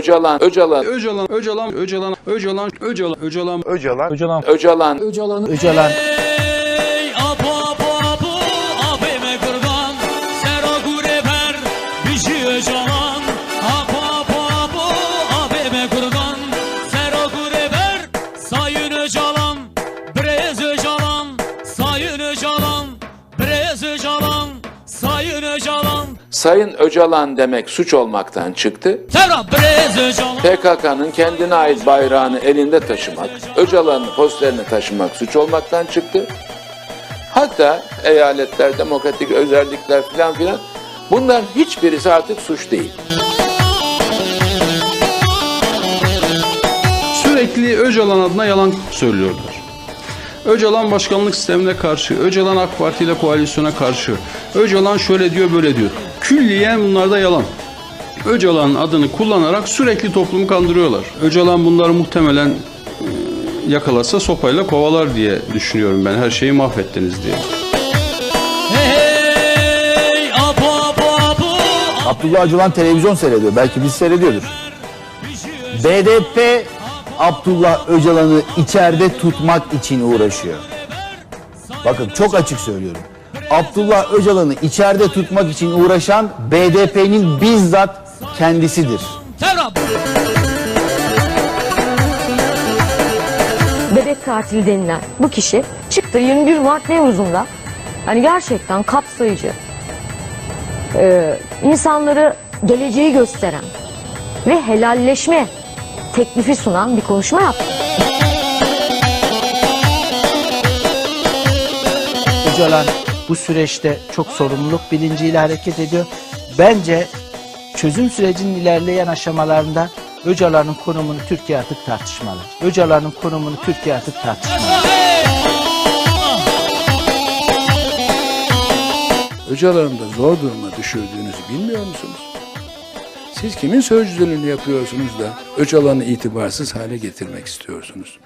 Öcalan, Öcalan, Öcalan, Öcalan, Öcalan, Öcalan, Öcalan, Öcalan, Öcalan. Öcalan. Öcalan, Öcalan. Öcalan. Ey apo apo apo abime kurban Sero gure ver bizi öcalan öcalan Sayın Öcalan demek suç olmaktan çıktı. PKK'nın kendine ait bayrağını elinde taşımak, Öcalan'ın posterini taşımak suç olmaktan çıktı. Hatta eyaletler, demokratik özellikler filan filan bunların hiçbirisi artık suç değil. Sürekli Öcalan adına yalan söylüyorlar. Öcalan başkanlık sistemine karşı, Öcalan AK Parti ile koalisyona karşı, Öcalan şöyle diyor böyle diyor. Külliyen bunlarda yalan. Öcalan'ın adını kullanarak sürekli toplumu kandırıyorlar. Öcalan bunları muhtemelen e, yakalasa sopayla kovalar diye düşünüyorum ben. Her şeyi mahvettiniz diye. Hey apo apo apo Abdullah Öcalan televizyon seyrediyor. Belki biz seyrediyordur. BDP Abdullah Öcalan'ı içeride tutmak için uğraşıyor. Bakın çok açık söylüyorum. Abdullah Öcalan'ı içeride tutmak için uğraşan BDP'nin bizzat kendisidir. Bebek katili denilen bu kişi çıktı 21 Mart Nevruz'unda hani gerçekten kapsayıcı e, insanları geleceği gösteren ve helalleşme teklifi sunan bir konuşma yaptı. Öcalan bu süreçte çok sorumluluk bilinciyle hareket ediyor. Bence çözüm sürecinin ilerleyen aşamalarında Öcalan'ın konumunu Türkiye artık tartışmalı. Öcalan'ın konumunu Türkiye artık tartışmalı. Öcalan'ı da zor duruma düşürdüğünüzü bilmiyor musunuz? Siz kimin sözcülüğünü yapıyorsunuz da Öcalan'ı itibarsız hale getirmek istiyorsunuz?